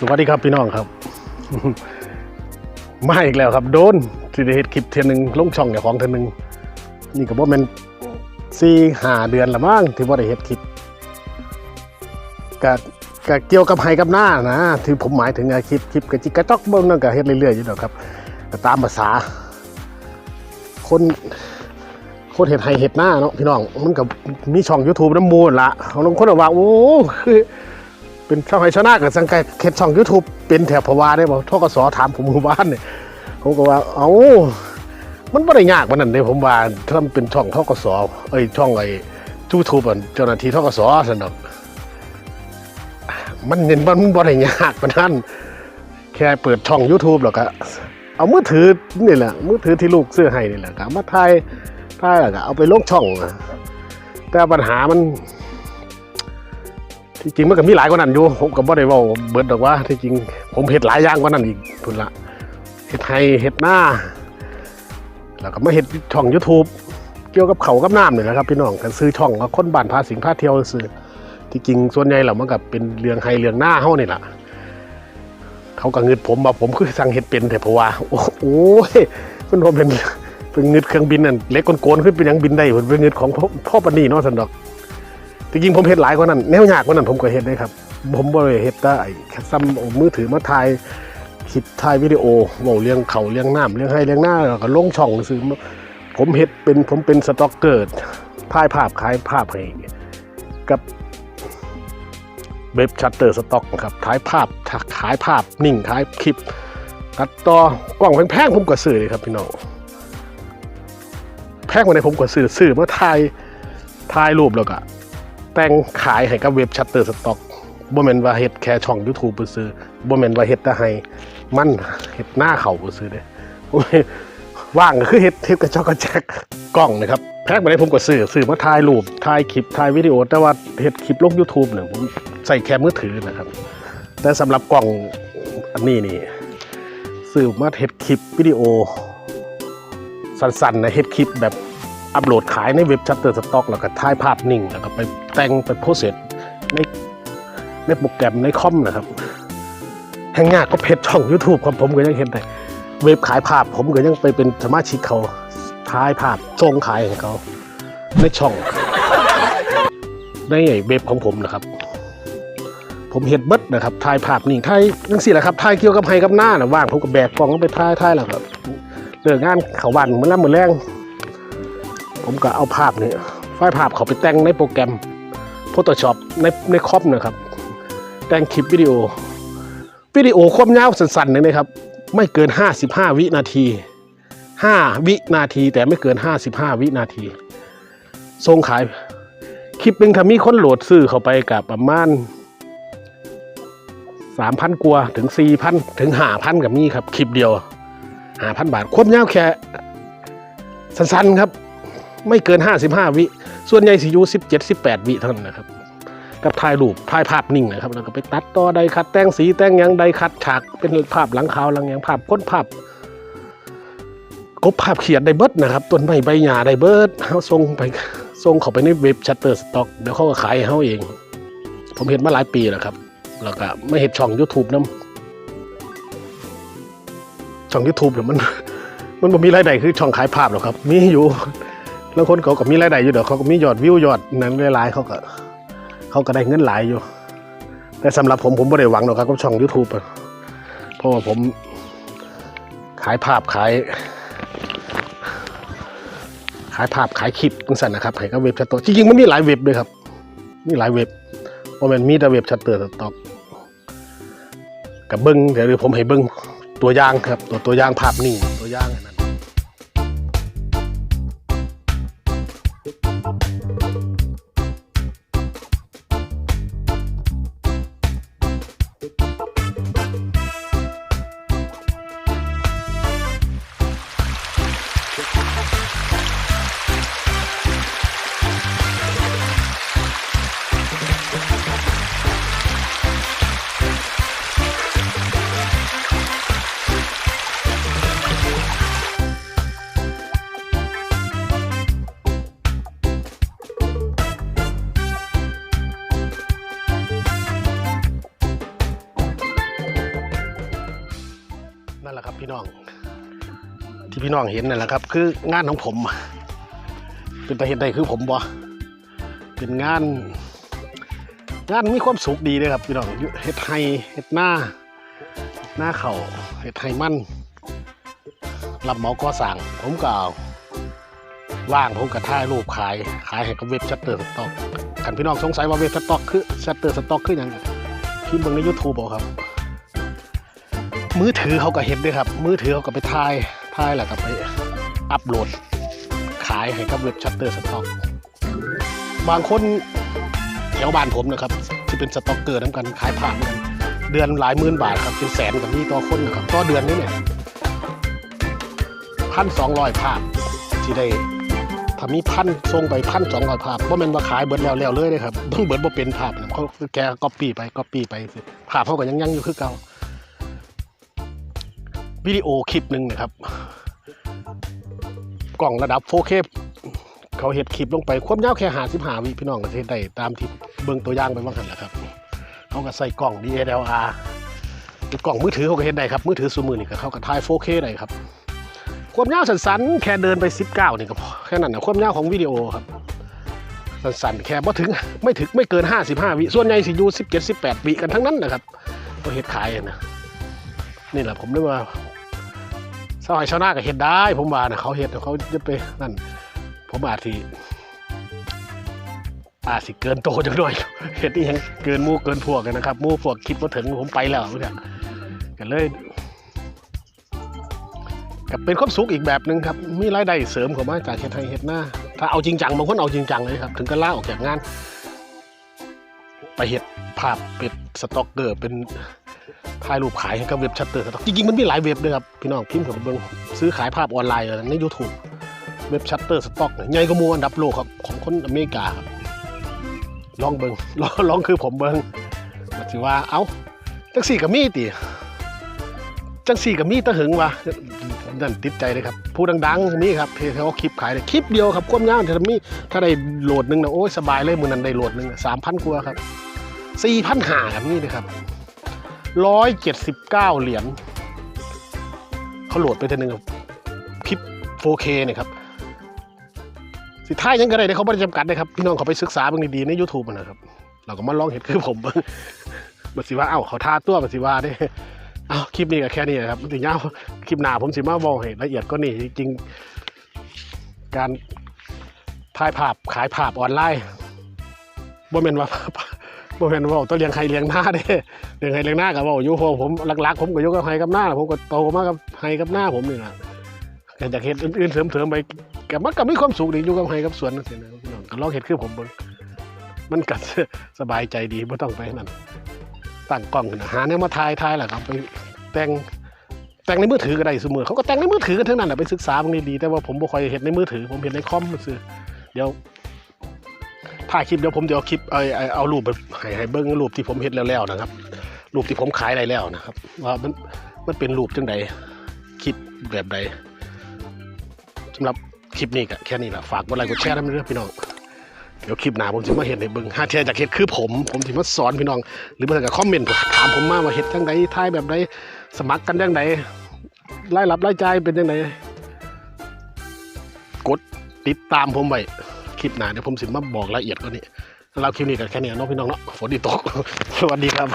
สวัสดีครับพี่น้องครับ มาอีกแล้วครับ โดนสิได้เฮ็ดคลิปเทื่อหนึงลงช่องเจ้าของเทื่อหนึงนี่ก็บ่แม่นสี่ห้าเดือนละมั้งที่บ่ได้เฮ็ดคลิปก็ก็เกี่ยวกับไห้กับหน้านะที่ผมหมายถึงอะคลิปคลิปกระจิกกระจอกเบิ่งนั่นก็เฮ็ดเรื่อยๆอยู่ดอครับตามภาษา คนคนเฮ็ดไห้เฮ็ดหน้าเนาะพี่น้องมันก็มีช่อง YouTube น้ำมูลละขางคนบอกว่าโอ้คือ เป็นช่องไฮชนะกับสังกัดเขตช่อง YouTube เป็นแถบพวาได้บ่ทกสถามผมหมู่บ้านเนี่ยผมก็ว่าเอ้ามันบ่ได้ยากปานนั้นเด้ผมว่าถ้ามันเป็นช่องทกสเอ้ยช่องไอ้ YouTube อันเจ้าหน้าที่ทกสซั่นดอกมันเน้นว่ามันบ่ได้ยากปานนั้นแค่เปิดช่อง YouTube แล้วก็เอามือถือนี่แหละมือถือที่ลูกซื้อให้นี่แหละก็เอามาถ่ายถ่ายแล้วก็เอาไปลงช่องแต่ปัญหามัน ที่จริงมันก็มีหลายกว่านั้นอยู่ผมก็บ่ได้ว้าเบิดดอกว่าที่จริงผมเฮ็ดหลายอย่างกว่านั้นอีกพุ่นละเฮ็ดไห้เฮ็ดหน้า แล้วก็มาเฮ็ดช่อง YouTube เกี่ยวกับเขากับน้ำนี่แหละครับพี่น้องก็ซื้อช่องว่าคนบ้านพาสิงพาเที่ยวซื้อที่จริงส่วนใหญ่แล้วมันก็เป็นเรื่องไห้เรื่องหน้าเฮานี่แหละเขาก็เงึดผมว่าผมคือสั่งเฮ็ดเป็นแต่เพราะว่าโอ้โอ้ยมันบ่เป็นเป็นเงึดเครื่องบินนั่นเล็กโกนๆขึ้นเป็นยังบินได้เพิ่นเป็นเงึดของพ่อปนีเนาะซั่นดอก จริงๆผมเฮ็ดหลายกว่านั้นแนวยากกว่านั้นผมก็เฮ็ดได้ครับ ผมบ่ได้เฮ็ดแต่ไอ้แคซ้ำเอามือถือมาถ่ายคลิปถ่ายวิดีโอว้าเรื่องเขาเรื่องน้ำเรื่องให้เรื่องหน้าแล้วก็ลงช่องซื้อผมเฮ็ดเป็นผมเป็นสต็อกเกอร์ถ่ายภาพขายภาพให้กับเว็บชัตเตอร์สต็อกครับถ่ายภาพขายภาพนิ่งขายคลิปตัดต่อกล้องแพงๆผมก็ซื้อเลยครับพี่น้องแพงกว่าในผมก็ซื้อซื้อมาถ่ายถ่ายรูปแล้วก็ แต่งขายให้กับเว็บชัตเตอร์สต็อกบ่แม่นว่าเฮ็ดแค่ช่อง YouTube ไปซื้อบ่แม่นว่าเฮ็ดแต่ให้มันเฮ็ดหน้าเขาไปซื้อเด้โอ้ยว่างก็คือเฮ็ดเฮ็ดกระจอกกระแจกกล้องนะครับแพ็กมาได้ผมก็ซื้อซื้อมาถ่ายรูปถ่ายคลิปถ่ายวิดีโอ แต่ว่าเฮ็ดคลิปลง YouTube เนี่ยผมใส่แค่มือถือนะครับ แต่สำหรับกล้องอันนี้นี่ซื้อมาเฮ็ดคลิปวิดีโอสั้นๆนะเฮ็ดคลิปแบบ อัปโหลดขายในเว็บชัตเตอร์สต็อกแล้วก็ถ่ายภาพนิ่งแล้วก็ไปแต่งไปโพสเซสในในโปรแกรมในคอมนะครับแห่งยากก็เพจช่อง YouTube ครับผมก็ยังเห็นได้เว็บขายภาพ ผมก็ยังไปเป็นสมาชิกเขาถ่ายภาพส่งขายให้เขาในช่องในเว็บของผมนะครับ ผมเห็นเบิดนะครับถ่ายภาพนิ่งถ่ายนั่นสิแหละครับถ่ายเกี่ยวกับไฮกับหน้านะว่างผมก็แบกกล้องไปถ่ายถ่ายแล้วครับเลิกงานเขาวันเหมือนแล้วเหมือนแรง ผมก็เอาภาพนี่ไฟล์ภาพเขาไปแต่งในโปรแกรม Photoshop ในในคอมนะครับ แต่งคลิปวิดีโอ วิดีโอความยาวสั้นๆเลยนะครับ ไม่เกิน 55 วินาที 5 วินาที แต่ไม่เกิน 55 วินาทีส่งขายคลิปหนึ่งถ้ามีคนโหลดซื้อเข้าไปกับประมาณ3,000กว่าถึง4,000ถึง5,000กับมีครับ คลิปเดียว5,000บาทความยาวแค่สั้นๆครับ ไม่เกิน 55 วิ ส่วนใหญ่สิอยู่17 18 วิเท่านั้นนะครับ กับถ่ายรูปถ่ายภาพนิ่งนะครับ แล้วก็ไปตัดต่อใดคัด แต่งสีแต่งยังใดคัดฉากเป็นภาพหลังขาวหลังยังภาพก้นภาพกบภาพเขียนได้เบิดนะครับต้นไม้ใบหญ้าได้เบิดเฮาส่งไปส่งเขาไปในเว็บชัตเตอร์สต็อกเดี๋ยวเขาก็ขายเฮาเอง ผมเห็นมาหลายปีแล้วครับ แล้วก็ไม่เห็นช่อง YouTube นํช่อง YouTube เนี่ยมันมันบ่มีรายได้คือช่องขายภาพหรอกครับ มีอยู่ แล้วคนเขาก็มีรายได้อยู่เดี๋ยวเขาก็มียอดวิวยอดนั้นหลายๆเขาก็เขาก็ได้เงินหลายอยู่ แต่สำหรับผมผมไม่ได้หวังหรอกครับกับช่อง YouTube เพราะว่าผมขายภาพขาย ขายภาพขายคลิปจังสันนะครับให้กับเว็บชัตเตอร์จริงๆมันมีหลายเว็บเลยครับ มีหลายเว็บเพราะมันมีแต่เว็บชัตเตอร์ต็อกกับเบิ้งเดี๋ยวผมให้เบิ้งตัวอย่างครับ ตัวตัวอย่างภาพนิ่ง ที่พี่น้องเห็นนั่นแหละครับ คืองานของผม เป็นตาเห็นใดคือผมบ่เป็นงาน งานมีความสุขดีเลยครับพี่น้องเฮ็ดไฮเฮ็ดหน้าหน้าเขาเฮ็ดไฮมันรับเหมาก่อสร้างผมก็เอาว่างผมก็ถ่ายรูปขาย ขายให้กับเว็บชัตเตอร์สต็อกกันพี่น้องสงสัยว่าเว็บสต็อกคือชัตเตอร์สต็อกคือหยังพิมพ์เบิ่งใน YouTube เอาครับ มือถือเขาก็เห็นด้วยครับ มือถือเขาก็ไปถ่าย ถ่ายแล้วก็ไปอัปโหลด ขายให้กับเว็บชัตเตอร์สต็อก บางคนแถวบ้านผมนะครับที่เป็นสต็อกเกอร์น้ำกันขายผ่านกันเดือนหลายหมื่นบาทครับเป็นแสนกับนี่ต่อคนนะครับต่อเดือนนี้เนี่ยพันสองร้อยภาพที่ได้ถ้ามีพันส่งไปพันสองร้อยภาพว่ามันมาขายเบิร์ดแล้วแล้วเลยเลยครับเพิ่งเบิดบ่เป็นภาพเขาแกก็ปี้ไปก็ปี้ไปภาพเขาก็ยังยังอยู่คือเก่า วิดีโอคลิปหนึ่งนะครับ กล่องระดับ 4K เขาเห็ดคลิปลงไปความยาวแค่หาสิบหาวิพี่น้องก็จะเฮ็ดได้ตามที่เบิ่งตัวอย่างไปบ้างกันแหละครับเขาก็ใส่กล่อง DSLR กล่องมือถือเขาก็เห็นได้ครับมือถือซูมือนี่ก็เขาก็ถ่าย 4K ได้ครับความยาวสั้นๆแค่เดินไป 19 นี่ก็พอแค่นั้นนะความยาวของวิดีโอครับสั้นๆแค่บ่ถึงไม่ถึงไม่เกิน 55 วิส่วนใหญ่สิอยู่17 18 วิกันทั้งนั้นนะครับตัวเฮ็ดขายนะนี่แหละผมเรียกว่า สหายชาวนาก็เฮ็ดได้ ผมว่านะเขาเฮ็ดเขาจะไปนั่น ผมอาจสิอาจสิเกินโตจังด้วยเห็ดนี่ยังเกินมู่เกินพวกกันนะครับมู่พวกคิดว่าถึงผมไปแล้วเนี่ยกันเลยกับเป็นความสุขอีกแบบหนึ่งครับ มีรายได้เสริมข้ามาจากเฮ็ดไทยเฮ็ดหน้า ถ้าเอาจริงจังบางคนเอาจริงจังเลยครับ ถึงก็ล่าออกจากงาน ไปเฮ็ดภาพเป็ดสต็อกเกอร์เป็น ถ่ายรูปขายให้กับเว็บชัตเตอร์สต็อกจริงๆมันมีหลายเว็บด้วยครับพี่น้องพิมพ์เข้าไปเบิ่งซื้อขายภาพออนไลน์ใน YouTube เว็บชัตเตอร์สต็อกใหญ่กว่ามูอันดับโลกครับของคนอเมริกาครับลองเบิงลองลองคือผมเบิงก็ถือว่าเอ้าจังสี่กับมีติจังสี่กับมีตะหึงวะนั่นติดใจเลยครับผู้ดังๆมีครับเพจเขาคลิปขายเลยคลิปเดียวครับความยาวถ้ามีถ้าได้โหลดหนึ่งนะโอ้ยสบายเลยมือนั้นได้โหลดหนึ่งสามพันกว่าครับสี่พันหาครับนี่นะครับ ร้อยเจ็ดสิบเก้าเหรียญเขาโหลดไปทีหนึ่งคลิป 4K เนี่ยครับสิท้ายยังก็ได้เด้เขาไม่ได้จำกัดนะครับ พี่น้องเขาไปศึกษาบ้างดีๆใน YouTube มันะครับ เราก็มาลองเห็นคือผมบัสิว่าเอ้าเขาท่าตัวบัสิว่าเด้เอ้าคลิปนี้ก็แค่นี้นะครับถึงยาวคลิปหนาผมสิมาบอกให้ละเอียดก็นี่จริงการถ่ายภาพขายภาพออนไลน์บ่แม่นว่า บ่แม่นว่าต้องเลี้ยงใครเลี้ยงหน้าเด้เลี้ยงใครเลี้ยงหน้ากับว่าอยู่พอผมหลักๆ ผมก็อยู่กับใครกับหน้าผมก็โตมากับใครกับหน้าผมนี่นะแต่จากเห็ดอื่นๆเสริมๆไปกับมันก็มีความสุขดีอยู่กับไห้กับสวนนั่นสินะพี่น้องก็ลองเห็ดคือผมมันก็สบายใจดีไม่ต้องไปนั่นตั้งกล้องหาเนี่ยมาถ่ายถ่ายแหละครับไปแต่งแต่งในมือถือก็ได้เสมอเขาก็แต่งในมือถือกันทั้งนั้นแหละไปศึกษาบางดีๆแต่ว่าผมบ่ค่อยเห็นในมือถือ ผมเห็นในคอมมันซื้อเดี๋ยว ถ่ายคลิปเดี๋ยวผมเดี๋ยวเอาคลิปเอาเอาเอารูปไปให้ให้เบิ้งรูปที่ผมเห็นแล้วๆนะครับ รูปที่ผมขายอะไรแล้วนะครับ ว่ามันมันเป็นรูปจังใดคลิปแบบใดสำหรับคลิปนี้ก็แค่นี้แหละฝากกดไลค์กดแชร์ได้ไหมเด้อพี่น้องเดี๋ยวคลิปหน้าผมจะมาเห็นในเบิ้งห้าเทียจากเห็ดคือผมผมจะมาสอนพี่น้อง หรือมาจากคอมเมนต์ถามผมมาว่าเห็ดจังใดทายแบบใดสมัครกันจังใดรายรับรายจ่ายเป็นจังใดกดติดตามผมไว้ คลิปหน้าเดี๋ยวผมสิมาบอกละเอียดกว่านี้สำหรับคลิปนี้ก็แค่นี้เนาะพี่น้องเนาะฝนดีตก สวัสดีครับ